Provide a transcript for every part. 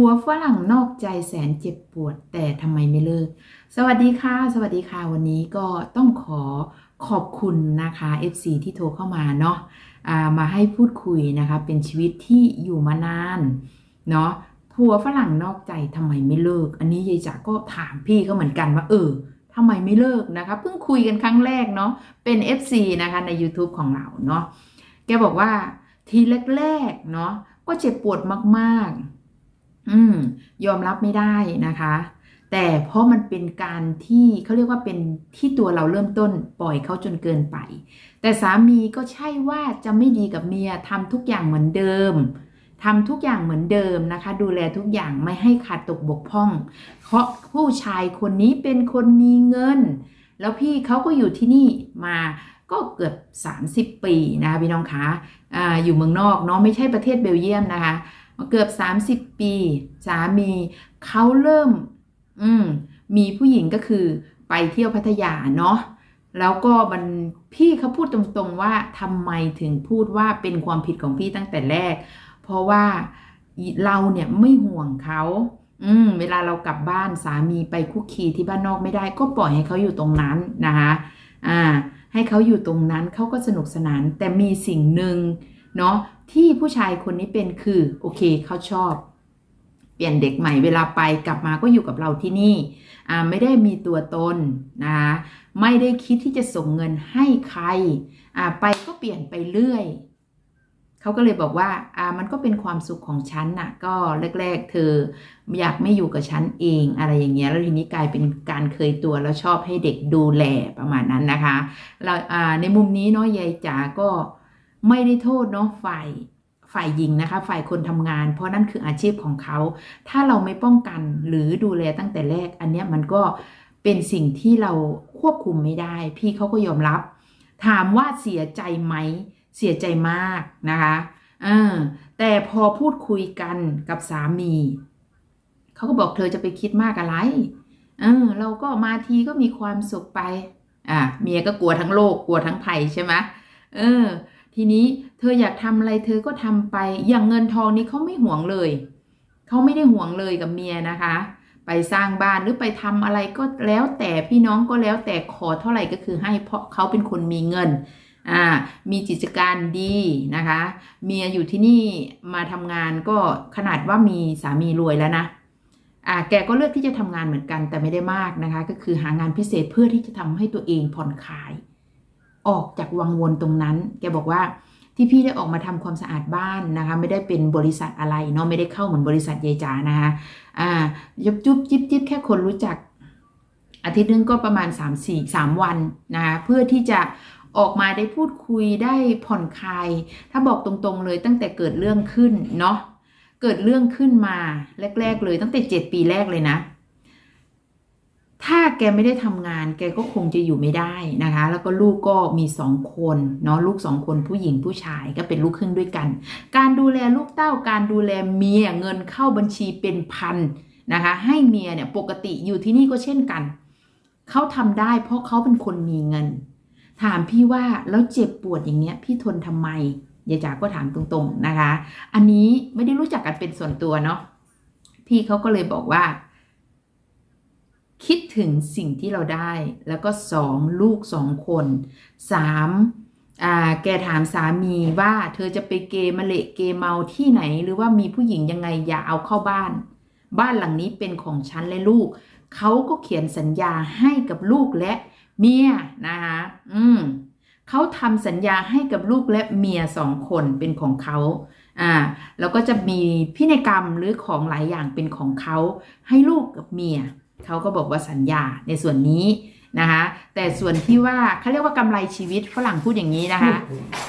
ผัวฝรั่งนอกใจแสนเจ็บปวด แต่ทำไมไม่เลิก สวัสดีค่ะ สวัสดีค่ะ วันนี้ก็ต้องขอขอบคุณนะคะ FC ที่โทรเข้ามาเนาะมาให้พูดคุยนะคะ เป็นชีวิตที่อยู่มานานเนาะผัวฝรั่งนอกใจทำไมไม่เลิก อันนี้ยายจ๋าก็ถามพี่เขาเหมือนกันว่าเออทำไมไม่เลิกนะคะ เพิ่งคุยกันครั้งแรกเนาะเป็น FC นะคะใน YouTube ของเราเนาะแกบอกว่าทีแรกๆเนาะก็เจ็บปวดมากๆ อืมยอมรับไม่ได้นะคะ แต่เพราะมันเป็นการที่เขาเรียกว่าเป็นที่ตัวเราเริ่มต้นปล่อยเขาจนเกินไป แต่สามีก็ใช่ว่าจะไม่ดีกับเมียทำทุกอย่างเหมือนเดิมทำทุกอย่างเหมือนเดิมนะคะ ดูแลทุกอย่างไม่ให้ขาดตกบกพร่อง เพราะผู้ชายคนนี้เป็นคนมีเงิน แล้วพี่เขาก็อยู่ที่นี่มาก็เกือบ 30 ปีนะคะพี่น้องคะอ่าอยู่เมืองนอกเนาะไม่ใช่ประเทศเบลเยียมนะคะ มาเกือบ 30 ปี สามีเขาเริ่มอืมมีผู้หญิงก็คือไปเที่ยวพัทยาเนาะแล้วก็มันพี่เขาพูดตรงๆว่าทำไมถึงพูดว่าเป็นความผิดของพี่ตั้งแต่แรก เพราะว่าเราเนี่ยไม่ห่วงเขาอืมเวลาเรากลับบ้านสามีไปคุกคีที่บ้านนอกไม่ได้ ก็ปล่อยให้เขาอยู่ตรงนั้นนะคะอ่า ให้เขาอยู่ตรงนั้นเขาก็สนุกสนาน แต่มีสิ่งหนึ่งเนาะ ที่ผู้ชายคนนี้เป็นคือโอเคเขาชอบ เปลี่ยนเด็กใหม่เวลาไปกลับมาก็อยู่กับเราที่นี่ไม่ได้มีตัวตนนะคะไม่ได้คิดที่จะส่งเงินให้ใครไปก็เปลี่ยนไปเรื่อยเขาก็เลยบอกว่าอ่ามันก็เป็นความสุขของฉันน่ะ ก็แรก ๆ เธออยากไม่อยู่กับฉันเองอะไรอย่างเงี้ยแล้วทีนี้กลายเป็นการเคยตัวแล้วชอบให้เด็กดูแลประมาณนั้นนะคะเราอ่าในมุมนี้เนาะยายจ๋าก็ ไม่ได้โทษเนาะฝ่ายฝ่ายหญิงนะคะ ฝ่ายคนทำงาน เพราะนั่นคืออาชีพของเขา ถ้าเราไม่ป้องกันหรือดูแลตั้งแต่แรก อันเนี้ยมันก็เป็นสิ่งที่เราควบคุมไม่ได้ พี่เขาก็ยอมรับ ถามว่าเสียใจไหม เสียใจมากนะคะเออแต่พอพูดคุยกันกับสามี เขาก็บอกเธอจะไปคิดมากอะไร เออ เราก็มาทีก็มีความสุขไป อะ เมียก็กลัวทั้งโลก กลัวทั้งภัยใช่ไหมเออ ทีนี้เธออยากทำอะไรเธอก็ทำไป อย่างเงินทองนี้เขาไม่ห่วงเลย เขาไม่ได้ห่วงเลยกับเมียนะคะ ไปสร้างบ้านหรือไปทำอะไรก็แล้วแต่พี่น้องก็แล้วแต่ขอเท่าไหร่ก็คือให้เพราะเขาเป็นคนมีเงินอ่ามีกิจการดีนะคะ เมียอยู่ที่นี่มาทำงานก็ขนาดว่ามีสามีรวยแล้วนะอ่าแกก็เลือกที่จะทำงานเหมือนกันแต่ไม่ได้มากนะคะ ก็คือหางานพิเศษเพื่อที่จะทำให้ตัวเองผ่อนคลาย ออกจากวังวนตรงนั้น แกบอกว่าที่พี่ได้ออกมาทำความสะอาดบ้านนะคะ ไม่ได้เป็นบริษัทอะไรเนาะไม่ได้เข้าเหมือนบริษัทยายจ๋านะคะอ่ายุบจุบจิบจิบแค่คนรู้จัก อาทิตย์นึงก็ประมาณ 3 4 3 วันนะคะเพื่อที่จะออกมาได้พูดคุยได้ผ่อนคลาย ถ้าบอกตรงๆเลยตั้งแต่เกิดเรื่องขึ้นเนาะเกิดเรื่องขึ้นมาแรก ๆ เลยตั้งแต่ 7 ปีแรกเลยนะ ถ้าแกไม่ได้ทำงาน แกก็คงจะอยู่ไม่ได้นะคะ แล้วก็ลูกก็มีสองคนเนาะลูกสองคนผู้หญิงผู้ชายก็เป็นลูกครึ่งด้วยกัน การดูแลลูกเต้าการดูแลเมียเงินเข้าบัญชีเป็นพันนะคะ ให้เมียเนี่ยปกติอยู่ที่นี่ก็เช่นกันเขาทำได้เพราะเขาเป็นคนมีเงิน ถามพี่ว่าแล้วเจ็บปวดอย่างเงี้ย พี่ทนทำไมยายจ๋าก็ถามตรงๆนะคะ อันนี้ไม่ได้รู้จักกันเป็นส่วนตัวเนาะพี่เขาก็เลยบอกว่า คิดถึงสิ่งที่เราได้ แล้วก็สองลูกสองคนสามแกถามสามีว่าเธอจะไปเกมะเละเกเมาที่ไหน หรือว่ามีผู้หญิงยังไงอย่าเอาเข้าบ้าน บ้านหลังนี้เป็นของฉันและลูก เขาก็เขียนสัญญาให้กับลูกและเมียนะคะอืมเขาทำสัญญาให้กับลูกและเมียสองคนเป็นของเขาอ่าแล้วก็จะมีพินัยกรรมหรือของหลายอย่างเป็นของเขาให้ลูกกับเมีย เขาก็บอกว่าสัญญาในส่วนนี้นะคะแต่ส่วนที่ว่าเขาเรียกว่ากำไรชีวิตฝรั่งพูดอย่างนี้นะคะ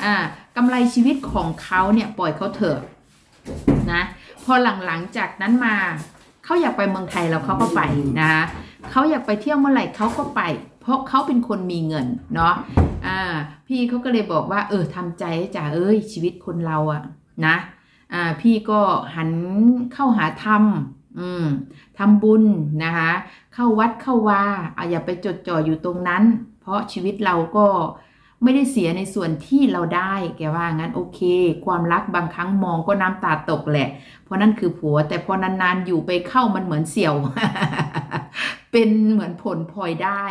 อ่ากำไรชีวิตของเขาเนี่ยปล่อยเขาเถอะนะพอหลังๆจากนั้นมาเขาอยากไปเมืองไทยแล้วเขาก็ไปนะคะเขาอยากไปเที่ยวเมื่อไหร่เขาก็ไป เพราะเขาเป็นคนมีเงินเนาะอ่าพี่เขาก็เลยบอกว่า เออทำใจจ่าเอ้ยชีวิตคนเราอะนะอ่าพี่ก็หันเข้าหาธรรม อืมทำบุญนะคะ เข้าวัดเข้าวาอะอย่าไปจดจ่ออยู่ตรงนั้น เพราะชีวิตเราก็ไม่ได้เสียในส่วนที่เราได้ แกว่างั้นโอเค ความรักบางครั้งมองก็น้ำตาตกแหละ เพราะนั่นคือผัว แต่พอนานๆอยู่ไปเข้ามันเหมือนเสี่ยว เป็นเหมือนผลพลอยได้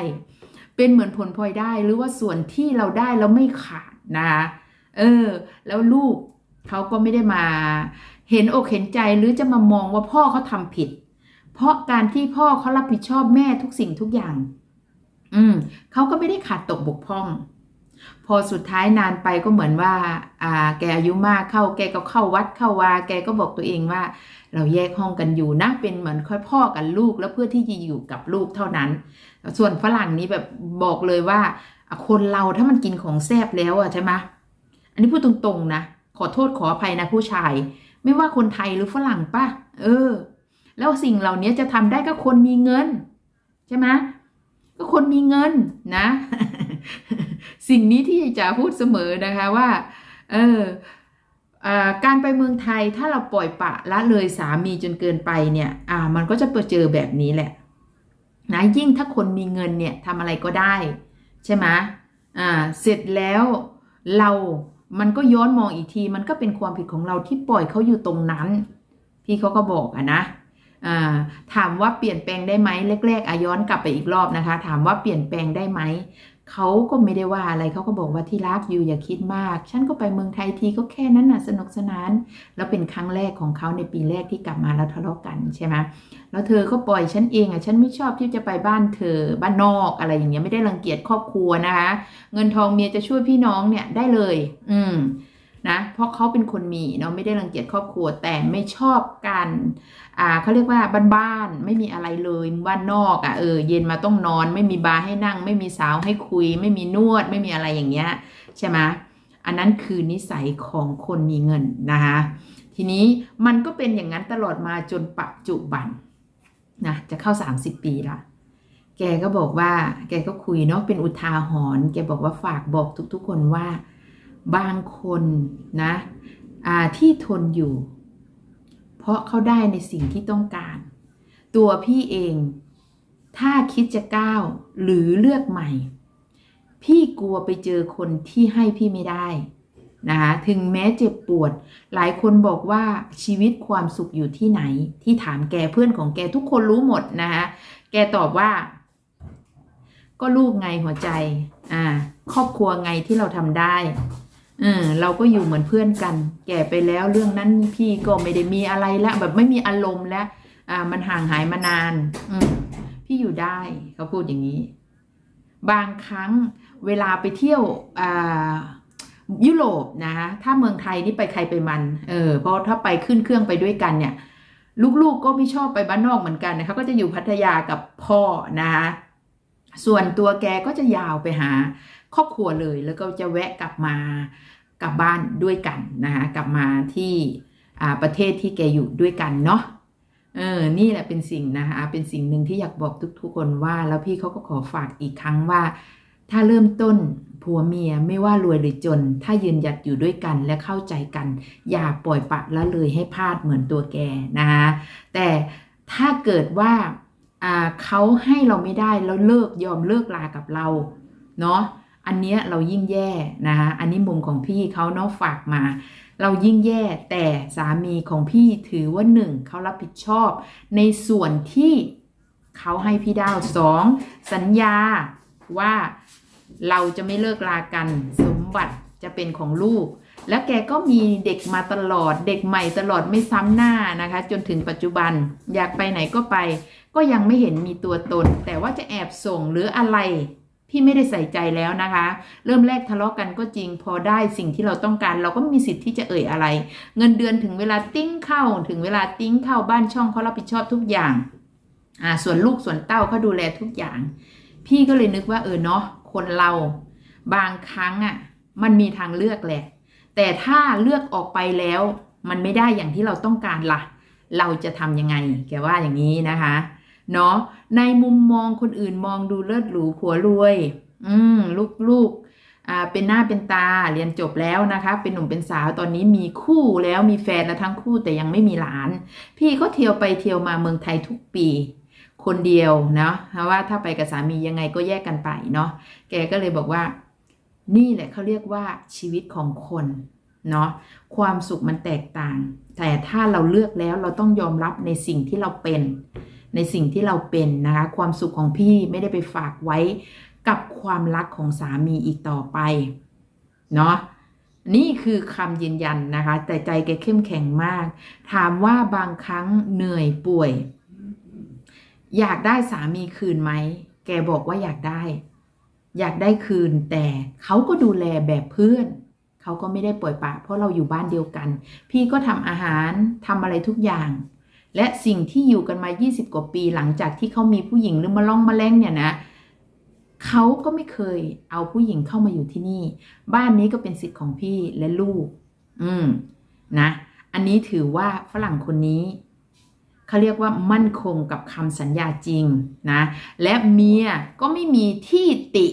เป็นเหมือนผลพลอยได้หรือว่าส่วนที่เราได้เราไม่ขาดนะคะเออ แล้วลูกเขาก็ไม่ได้มา เห็นอกเห็นใจหรือจะมามองว่าพ่อเขาทำผิด เพราะการที่พ่อเขารับผิดชอบแม่ทุกสิ่งทุกอย่าง อืมเขาก็ไม่ได้ขาดตกบกพร่อง พอสุดท้ายนานไปก็เหมือนว่า อ่า แกอายุมากเข้า แกก็เข้าวัดเข้าวา แกก็บอกตัวเองว่า เราแยกห้องกันอยู่นะเป็นเหมือนค่อยพ่อกับลูกแล้วเพื่อที่จะอยู่กับลูกเท่านั้น ส่วนฝรั่งนี้แบบบอกเลยว่า คนเราถ้ามันกินของแซบแล้วอะใช่ไหมอันนี้พูดตรงๆนะขอโทษขออภัยนะผู้ชาย ไม่ว่าคนไทยหรือฝรั่งป่ะ เออ แล้วสิ่งเหล่านี้จะทำได้ก็คนมีเงิน ใช่ไหมก็คนมีเงินนะ สิ่งนี้ที่จะพูดเสมอนะคะว่า เอออ่าการไปเมืองไทยถ้าเราปล่อยปะละเลยสามีจนเกินไปเนี่ย อ่า มันก็จะเปเจอแบบนี้แหละ นะยิ่งถ้าคนมีเงินเนี่ยทำอะไรก็ได้ ใช่ไหมอ่า เสร็จแล้วเรา มันก็ย้อนมองอีกที มันก็เป็นความผิดของเราที่ปล่อยเขาอยู่ตรงนั้น พี่เขาก็บอกอะนะถามว่าเปลี่ยนแปลงได้ไหมแรกๆอะย้อนกลับไปอีกรอบนะคะ ถามว่าเปลี่ยนแปลงได้ไหม เขาก็ไม่ได้ว่าอะไรเขาก็บอกว่าที่รักอยู่อย่าคิดมาก ฉันก็ไปเมืองไทยทีก็แค่นั้นน่ะสนุกสนาน แล้วเป็นครั้งแรกของเขาในปีแรกที่กลับมาแล้วทะเลาะกันใช่ไหมแล้วเธอก็ปล่อยฉันเองอะฉันไม่ชอบที่จะไปบ้านเธอบ้านนอกอะไรอย่างเงี้ยไม่ได้รังเกียจครอบครัวนะคะ เงินทองเมียจะช่วยพี่น้องเนี่ยได้เลย อืม นะเพราะเขาเป็นคนมีเนาะไม่ได้รังเกียจครอบครัวแต่ไม่ชอบการอ่าเขาเรียกว่าบ้านๆไม่มีอะไรเลยบ้านนอกอะเออเย็นมาต้องนอน ไม่มีบาร์ให้นั่ง ไม่มีสาวให้คุย ไม่มีนวด ไม่มีอะไรอย่างเงี้ยใช่ไหมอันนั้นคือนิสัยของคนมีเงินนะคะทีนี้มันก็เป็นอย่างนั้นตลอดมาจนปัจจุบันนะจะเข้า 30 ปีละแกก็บอกว่า แกก็คุยเนาะเป็นอุทาหรณ์แกบอกว่าฝากบอกทุกๆคนว่า บางคนนะที่ทนอยู่ เพราะเขาได้ในสิ่งที่ต้องการ ตัวพี่เอง ถ้าคิดจะก้าวหรือเลือกใหม่ พี่กลัวไปเจอคนที่ให้พี่ไม่ได้นะคะถึงแม้เจ็บปวด หลายคนบอกว่าชีวิตความสุขอยู่ที่ไหน ที่ถามแกเพื่อนของแกทุกคนรู้หมดนะคะแกตอบว่า ก็ลูกไงหัวใจ อ่า ครอบครัวไงที่เราทำได้ เออเราก็อยู่เหมือนเพื่อนกัน แก่ไปแล้วเรื่องนั้นพี่ก็ไม่ได้มีอะไรแล้วแบบไม่มีอารมณ์แล้วอ่ามันห่างหายมานาน อืมพี่อยู่ได้เขาพูดอย่างนี้ บางครั้งเวลาไปเที่ยวอ่ายุโรปนะคะถ้าเมืองไทยนี่ไปใครไปมันเออเพราะถ้าไปขึ้นเครื่องไปด้วยกันเนี่ย ลูกๆก็ไม่ชอบไปบ้านนอกเหมือนกันนะคะก็จะอยู่พัทยากับพ่อนะคะส่วนตัวแกก็จะยาวไปหา ครอบครัวเลย แล้วก็จะแวะกลับมากลับบ้านด้วยกันนะคะกลับมาที่ประเทศที่แกอยู่ด้วยกันเนาะเออ นี่แหละเป็นสิ่งนะคะเป็นสิ่งหนึ่งที่อยากบอกทุกๆคนว่า แล้วพี่เขาก็ขอฝากอีกครั้งว่า ถ้าเริ่มต้นผัวเมียไม่ว่ารวยหรือจน ถ้ายืนหยัดอยู่ด้วยกันและเข้าใจกัน อย่าปล่อยปละละเลยให้พลาดเหมือนตัวแกนะคะแต่ถ้าเกิดว่าอ่าเขาให้เราไม่ได้แล้วเลิกยอมเลิกลากับเรา เนาะ อันเนี้ยเรายิ่งแย่นะคะอันนี้มุมของพี่เขาเนาะฝากมา เรายิ่งแย่แต่สามีของพี่ถือว่าหนึ่งเขารับผิดชอบ ในส่วนที่เขาให้พี่ดาวสองสัญญาว่าเราจะไม่เลิกลากันสมบัติจะเป็นของลูก แล้วแกก็มีเด็กมาตลอด เด็กใหม่ตลอดไม่ซ้ำหน้านะคะ จนถึงปัจจุบันอยากไปไหนก็ไป ก็ยังไม่เห็นมีตัวตน แต่ว่าจะแอบส่งหรืออะไร พี่ไม่ได้ใส่ใจแล้วนะคะ เริ่มแรกทะเลาะกันก็จริงพอได้สิ่งที่เราต้องการ เราก็มีสิทธิ์ที่จะเอ่ยอะไร เงินเดือนถึงเวลาติ้งเข้าถึงเวลาติ้งเข้าบ้านช่องเขารับผิดชอบทุกอย่างอ่าส่วนลูกส่วนเต้าเขาดูแลทุกอย่าง พี่ก็เลยนึกว่าเออเนาะคนเราบางครั้งอะ่ะมันมีทางเลือกแหละ แต่ถ้าเลือกออกไปแล้ว มันไม่ได้อย่างที่เราต้องการละ่ะ เราจะทำยังไง แกว่าอย่างนี้นะคะ เนาะในมุมมองคนอื่นมองดูเลิศหรูผัวรวย อืมลูกลูกอ่าเป็นหน้าเป็นตาเรียนจบแล้วนะคะ เป็นหนุ่มเป็นสาวตอนนี้มีคู่แล้วมีแฟนแล้วทั้งคู่แต่ยังไม่มีหลาน พี่ก็เที่ยวไปเที่ยวมาเมืองไทยทุกปีคนเดียวเนาะเพราะว่าถ้าไปกับสามียังไงก็แยกกันไปเนาะแกก็เลยบอกว่า นี่แหละเขาเรียกว่าชีวิตของคนเนาะความสุขมันแตกต่าง แต่ถ้าเราเลือกแล้วเราต้องยอมรับในสิ่งที่เราเป็น ในสิ่งที่เราเป็นนะคะ ความสุขของพี่ไม่ได้ไปฝากไว้กับความรักของสามีอีกต่อไปเนาะนี่คือคำยืนยันนะคะ แต่ใจแกเข้มแข็งมาก ถามว่าบางครั้งเหนื่อยป่วย อยากได้สามีคืนไหม แกบอกว่าอยากได้ อยากได้คืนแต่เขาก็ดูแลแบบเพื่อน เขาก็ไม่ได้ปล่อยปะเพราะเราอยู่บ้านเดียวกัน พี่ก็ทำอาหารทำอะไรทุกอย่าง และสิ่งที่อยู่กันมา 20 กว่าปีหลังจากที่เขามีผู้หญิงหรือมาล่องมาแล้งเนี่ยนะเขาก็ไม่เคยเอาผู้หญิงเข้ามาอยู่ที่นี่ บ้านนี้ก็เป็นสิทธิ์ของพี่และลูก อืมนะ อันนี้ถือว่าฝรั่งคนนี้เขาเรียกว่ามั่นคงกับคำสัญญาจริงนะ และเมียก็ไม่มีที่ติ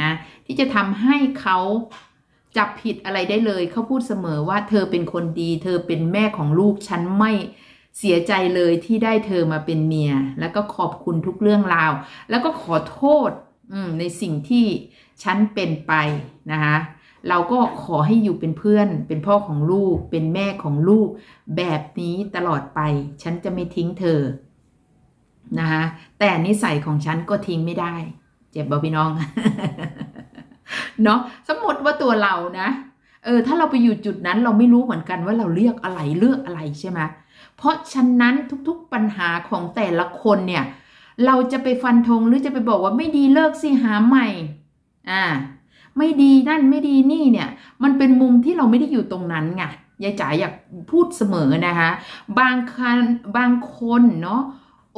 นะที่จะทำให้เขาจับผิดอะไรได้เลย เขาพูดเสมอว่าเธอเป็นคนดี เธอเป็นแม่ของลูกฉันไม่ เสียใจเลยที่ได้เธอมาเป็นเมีย แล้วก็ขอบคุณทุกเรื่องราว แล้วก็ขอโทษในสิ่งที่ฉันเป็นไปนะคะเราก็ขอให้อยู่เป็นเพื่อน เป็นพ่อของลูก เป็นแม่ของลูก แบบนี้ตลอดไป ฉันจะไม่ทิ้งเธอนะคะแต่นิสัยของฉันก็ทิ้งไม่ได้ เจ็บบ่พี่น้อง เนาะสมมติว่าตัวเรานะ เออ ถ้าเราไปอยู่จุดนั้นเราไม่รู้เหมือนกันว่าเราเลือกอะไรเลือกอะไรใช่ไหมเเพราะฉะนั้นทุกๆปัญหาของแต่ละคนเนี่ย เราจะไปฟันธงหรือจะไปบอกว่าไม่ดีเลิกสิหาใหม่ อ่า ไม่ดีนั่นไม่ดีนี่เนี่ย มันเป็นมุมที่เราไม่ได้อยู่ตรงนั้นไงยายจ๋าอยากพูดเสมอนะคะ บางคันบางคนเนาะ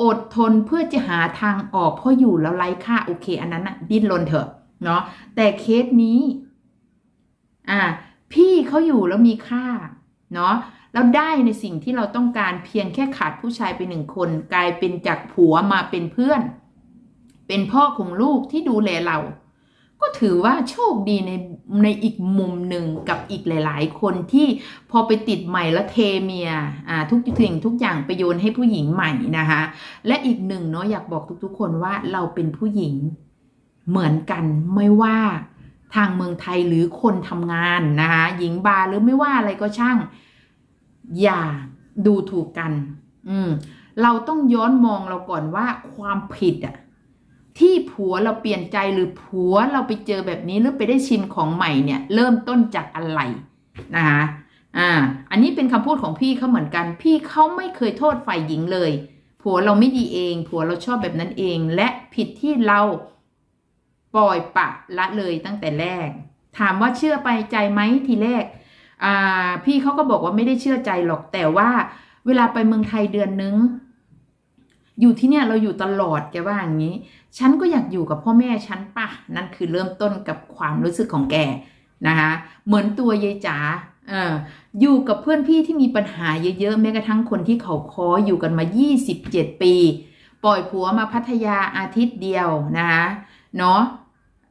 อดทนเพื่อจะหาทางออกเพราะอยู่แล้วไร้ค่าโอเค อันนั้นอะดิ้นรนเถอะเนาะแต่เคสนี้ อ่า พี่เขาอยู่แล้วมีค่า เนาะ แล้วได้ในสิ่งที่เราต้องการเพียงแค่ขาดผู้ชายไปหนึ่งคน กลายเป็นจากผัวมาเป็นเพื่อน เป็นพ่อของลูกที่ดูแลเรา ก็ถือว่าโชคดีในในอีกมุมหนึ่งกับอีกหลาย ๆ คนที่พอไปติดใหม่แล้วเทเมียอ่าทุกสิ่งทุกอย่างไปโยนให้ผู้หญิงใหม่นะคะและอีกหนึ่งเนาะอยากบอกทุกๆ คนว่าเราเป็นผู้หญิงเหมือนกันไม่ว่าทางเมืองไทยหรือคนทำงานนะคะหญิงบาร์หรือไม่ว่าอะไรก็ช่าง อย่าดูถูกกัน อืม เราต้องย้อนมองเราก่อนว่าความผิดอะที่ผัวเราเปลี่ยนใจหรือผัวเราไปเจอแบบนี้หรือไปได้ชิมของใหม่เนี่ย เริ่มต้นจากอะไรนะคะอ่า อันนี้เป็นคำพูดของพี่เขาเหมือนกัน พี่เขาไม่เคยโทษฝ่ายหญิงเลย ผัวเราไม่ดีเอง ผัวเราชอบแบบนั้นเอง และผิดที่เราปล่อยปะละเลยตั้งแต่แรก ถามว่าเชื่อไปใจไหมทีแรก พี่เขาก็บอกว่าไม่ได้เชื่อใจหรอกแต่ว่าเวลาไปเมืองไทยเดือนนึง อยู่ที่เนี่ยเราอยู่ตลอดแกว่าอย่างนี้ ฉันก็อยากอยู่กับพ่อแม่ฉันปะนั่นคือเริ่มต้นกับความรู้สึกของแกนะคะเหมือนตัวยายจ๋าเอออยู่กับเพื่อนพี่ที่มีปัญหาเยอะๆแม้กระทั่งคนที่เขาคออยู่กันมา 27 ปี ปล่อยผัวมาพัทยาอาทิตย์เดียวนะคะเนาะ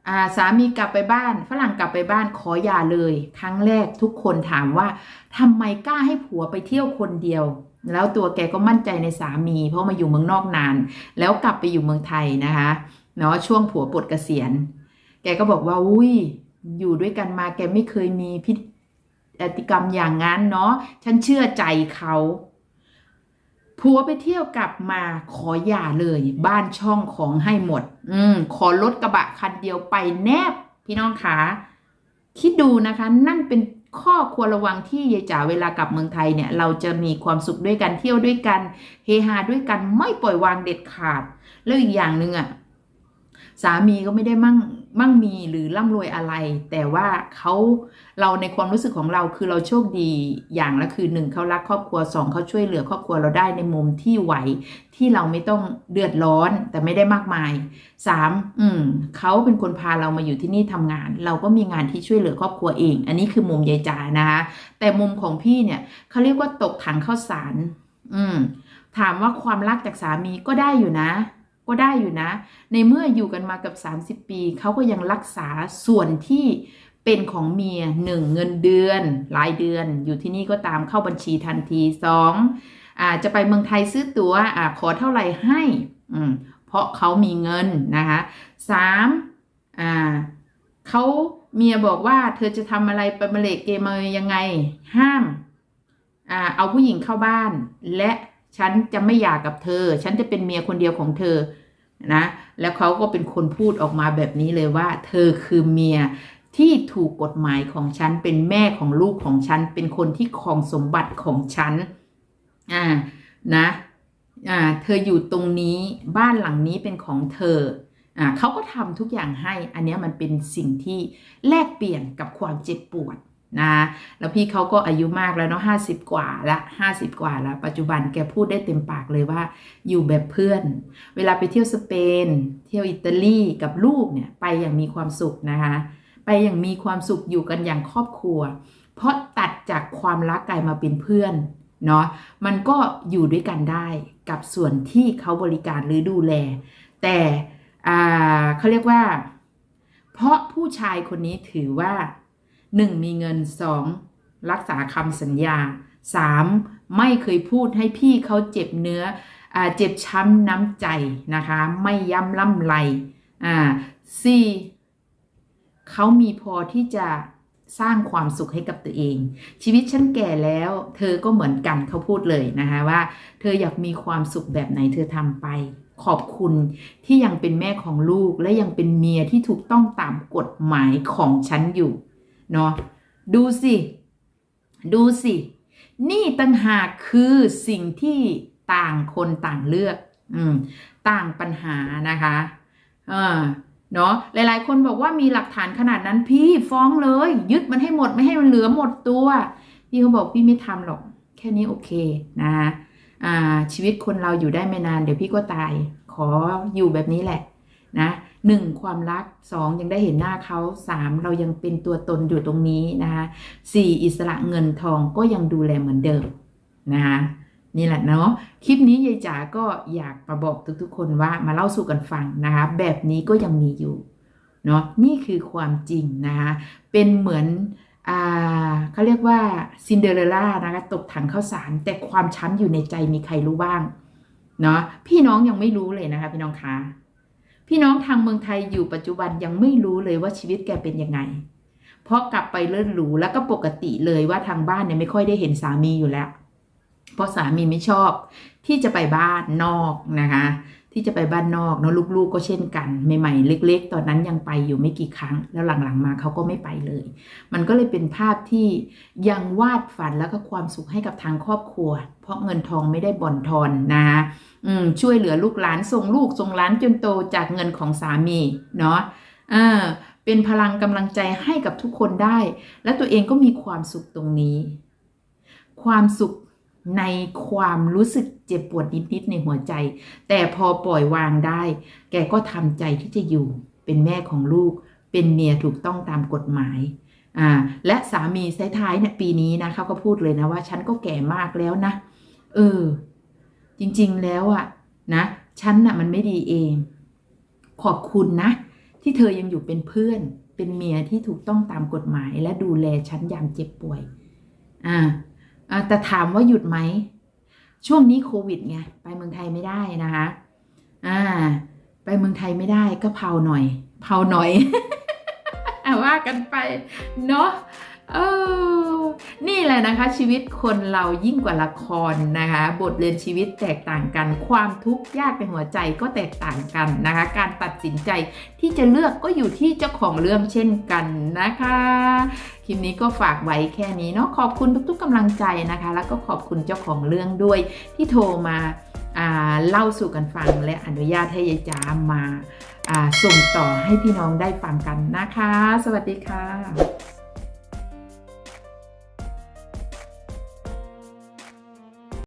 อาสามีกลับไปบ้าน ฝรั่งกลับไปบ้านขออย่าเลย ครั้งแรกทุกคนถามว่าทำไมกล้าให้ผัวไปเที่ยวคนเดียว แล้วตัวแกก็มั่นใจในสามี เพราะมาอยู่เมืองนอกนาน แล้วกลับไปอยู่เมืองไทยนะคะเนาะช่วงผัวปลดเกษียณ แกก็บอกว่าอุ้ยอยู่ด้วยกันมาแกไม่เคยมีพิธีกรรมอย่างนั้นเนาะฉันเชื่อใจเขา ผัวไปเที่ยวกลับมาขออย่าเลย บ้านช่องของให้หมด อืม ขอรถกระบะคันเดียวไปแนบ พี่น้องคะคิดดูนะคะ นั่นเป็นข้อควรระวังที่ยายจ๋าเวลากลับเมืองไทยเนี่ย เราจะมีความสุขด้วยกันเที่ยวด้วยกัน เฮฮาด้วยกันไม่ปล่อยวางเด็ดขาด แล้วอีกอย่างหนึ่งอะสามีก็ไม่ได้มั่ง มั่งมีหรือร่ำรวยอะไร แต่ว่าเขาเราในความรู้สึกของเราคือเราโชคดีอย่างละคือหนึ่งเขารักครอบครัวสองเขาช่วยเหลือครอบครัวเราได้ในมุมที่ไหวที่เราไม่ต้องเดือดร้อนแต่ไม่ได้มากมายสามอืมเขาเป็นคนพาเรามาอยู่ที่นี่ทำงาน เราก็มีงานที่ช่วยเหลือครอบครัวเอง อันนี้คือมุมยายจ๋านะคะแต่มุมของพี่เนี่ยเขาเรียกว่าตกถังข้าวสาร อืมถามว่าความรักจากสามีก็ได้อยู่นะ ก็ได้อยู่นะ ในเมื่ออยู่กันมากับ 30 ปี เขาก็ยังรักษาส่วนที่เป็นของเมียหนึ่งเงินเดือน รายเดือน อยู่ที่นี่ก็ตามเข้าบัญชีทันทีสองอาจะไปเมืองไทยซื้อตัว๋วขอเท่าไหร่ให้ เพราะเขามีเงินนะคะสามเขาเมียบอกว่าเธอจะทำอะไรไปมาเลกเกมยยังไง ห้ามอเอาผู้หญิงเข้าบ้านและ ฉันจะไม่หย่ากับเธอ ฉันจะเป็นเมียคนเดียวของเธอนะ แล้วเขาก็เป็นคนพูดออกมาแบบนี้เลยว่า เธอคือเมียที่ถูกกฎหมายของฉัน เป็นแม่ของลูกของฉัน เป็นคนที่ครองสมบัติของฉัน อ่า นะ อ่า เธออยู่ตรงนี้ บ้านหลังนี้เป็นของเธอ อ่าเขาก็ทำทุกอย่างให้ อันนี้มันเป็นสิ่งที่แลกเปลี่ยนกับความเจ็บปวด นะแล้วพี่เขาก็อายุมากแล้วเนาะห้าสิบกว่าละห้าสิบกว่าละปัจจุบันแกพูดได้เต็มปากเลยว่า อยู่แบบเพื่อน เวลาไปเที่ยวสเปน เที่ยวอิตาลีกับลูกเนี่ยไปอย่างมีความสุขนะคะไปอย่างมีความสุขอยู่กันอย่างครอบครัว เพราะตัดจากความรักกลายมาเป็นเพื่อนเนาะมันก็อยู่ด้วยกันได้กับส่วนที่เขาบริการหรือดูแล แต่อ่าเขาเรียกว่า เพราะผู้ชายคนนี้ถือว่า 1. มีเงิน 2. รักษาคำสัญญา 3. ไม่เคยพูดให้พี่เขาเจ็บเนื้ออเจ็บช้ำน้ำใจนะคะ ไม่ย้ำล่ำไรอ่า 4. เขามีพอที่จะสร้างความสุขให้กับตัวเอง ชีวิตฉันแก่แล้ว เธอก็เหมือนกันเขาพูดเลยนะคะว่า เธออยากมีความสุขแบบไหนเธอทำไป ขอบคุณที่ยังเป็นแม่ของลูกและยังเป็นเมียที่ถูกต้องตามกฎหมายของฉันอยู่ เนาะดูสิ ดูสิ นี่ต่างหากคือสิ่งที่ต่างคนต่างเลือก อืม ต่างปัญหานะคะ เออเนาะหลาย ๆ คนบอกว่ามีหลักฐานขนาดนั้นพี่ฟ้องเลย ยึดมันให้หมดไม่ให้มันเหลือหมดตัว พี่เขาบอกพี่ไม่ทำหรอก แค่นี้โอเคนะคะอ่าชีวิตคนเราอยู่ได้ไม่นาน เดี๋ยวพี่ก็ตาย ขออยู่แบบนี้แหละ นะ หนึ่งความรักสองยังได้เห็นหน้าเขาสามเรายังเป็นตัวตนอยู่ตรงนี้นะคะสี่อิสระเงินทองก็ยังดูแลเหมือนเดิมนะคะนี่แหละเนาะคลิปนี้ยายจ๋าก็อยากมาบอกทุกๆ คนว่ามาเล่าสู่กันฟังนะคะ แบบนี้ก็ยังมีอยู่เนาะนี่คือความจริงนะคะเป็นเหมือนอ่าเขาเรียกว่าซินเดอเรลล่านะคะตกถังข้าวสาร แต่ความช้ำอยู่ในใจมีใครรู้บ้างเนาะพี่น้องยังไม่รู้เลยนะคะพี่น้องคะ พี่น้องทางเมืองไทยอยู่ปัจจุบันยังไม่รู้เลยว่าชีวิตแกเป็นยังไง เพราะกลับไปเลื่อนหรูแล้วก็ปกติเลยว่าทางบ้านเนี่ยไม่ค่อยได้เห็นสามีอยู่แล้ว เพราะสามีไม่ชอบ ที่จะไปบ้านนอกนะคะ ที่จะไปบ้านนอกเนาะลูกๆก็เช่นกันใหม่ๆ เล็ก ๆ ตอนนั้นยังไปอยู่ไม่กี่ครั้ง แล้วหลังๆมาเขาก็ไม่ไปเลย มันก็เลยเป็นภาพที่ยังวาดฝันแล้วก็ความสุขให้กับทางครอบครัว เพราะเงินทองไม่ได้บ่อนทอนนะคะ อืมช่วยเหลือลูกหลานส่งลูกส่งหลานจนโตจากเงินของสามีเนาะเออเป็นพลังกำลังใจให้กับทุกคนได้ และตัวเองก็มีความสุขตรงนี้ ความสุขในความรู้สึกเจ็บปวดนิดๆในหัวใจ แต่พอปล่อยวางได้ แกก็ทำใจที่จะอยู่ เป็นแม่ของลูก เป็นเมียถูกต้องตามกฎหมายอ่าและสามีท้ายๆเนี่ยปีนี้นะเขาก็พูดเลยนะว่า ฉันก็แก่มากแล้วนะ เออ จริงๆแล้วอะนะฉันน่ะมันไม่ดีเอง ขอบคุณนะ ที่เธอยังอยู่เป็นเพื่อน เป็นเมียที่ถูกต้องตามกฎหมาย และดูแลฉันยามเจ็บป่วยอ่าอ่าแต่ถามว่าหยุดไหม ช่วงนี้โควิดไงไปเมืองไทยไม่ได้นะคะอ่าไปเมืองไทยไม่ได้ก็เผาหน่อย เผาหน่อย อะว่ากันไปเนาะเออนี่แหละนะคะชีวิตคนเรายิ่งกว่าละครนะคะ บทเรียนชีวิตแตกต่างกัน ความทุกข์ยากในหัวใจก็แตกต่างกันนะคะ การตัดสินใจที่จะเลือกก็อยู่ที่เจ้าของเรื่องเช่นกันนะคะ คลิปนี้ก็ฝากไว้แค่นี้เนาะขอบคุณทุกๆกำลังใจนะคะ แล้วก็ขอบคุณเจ้าของเรื่องด้วยที่โทรมาอ่าเล่าสู่กันฟังและอนุญาตให้ยายจ๋ามา ส่งต่อให้พี่น้องได้ฟังกันนะคะ สวัสดีค่ะ